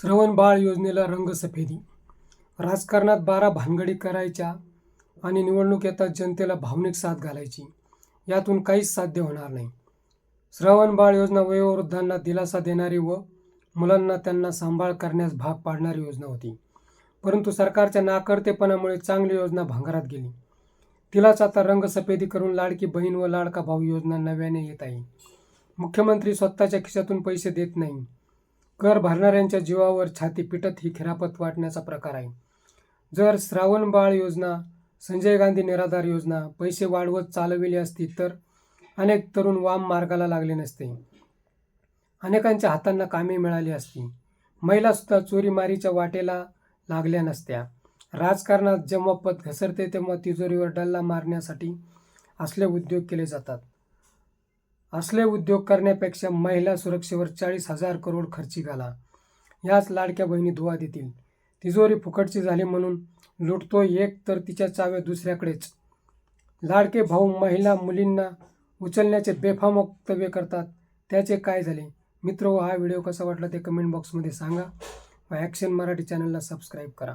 श्रवण बाळ योजनेला रंगसफेदी राजकारणात बारा भानगडी करायच्या आणि निवडणूक येतात जनतेला भावनिक साथ घालायची. यातून काहीच साध्य होणार नाही. श्रवण बाळ योजना वयोवृद्धांना दिलासा देणारी व मुलांना त्यांना सांभाळ करण्यास भाग पाडणारी योजना होती. परंतु सरकारच्या नाकर्तेपणामुळे चांगली योजना भांगारात गेली. तिलाच आता रंगसफेदी करून लाडकी बहीण व लाडका भाऊ योजना नव्याने येत आहे. मुख्यमंत्री स्वतःच्या खिशातून पैसे देत नाही. कर भरणाऱ्यांच्या जीवावर छाती पिटत ही खिरापत वाटण्याचा प्रकार आहे. जर श्रावण बाळ योजना संजय गांधी निराधार योजना पैसे वाढवत चालविली असती तर अनेक तरुण वाम मार्गाला लागले नसते. अनेकांच्या हातांना कामे मिळाली असती. महिलासुद्धा चोरीमारीच्या वाटेला लागल्या नसत्या. राजकारणात जेव्हा पद घसरते तेव्हा तिजोरीवर डल्ला मारण्यासाठी असले उद्योग केले जातात. असले उद्योग करण्यापेक्षा महिला सुरक्षेवर चाळीस हजार करोड खर्ची घाला याच लाडक्या बहिणी धुवा देतील. तिजोरी फुकटची झाली म्हणून लुटतोय एक तर तिच्या चाव्या दुसऱ्याकडेच. लाडके भाऊ महिला मुलींना उचलण्याचे बेफाम वक्तव्य करतात. त्याचे काय झाले? मित्र हो, हा व्हिडिओ कसा वाटला ते कमेंट बॉक्समध्ये सांगा. व ॲक्शन मराठी चॅनलला सबस्क्राईब करा.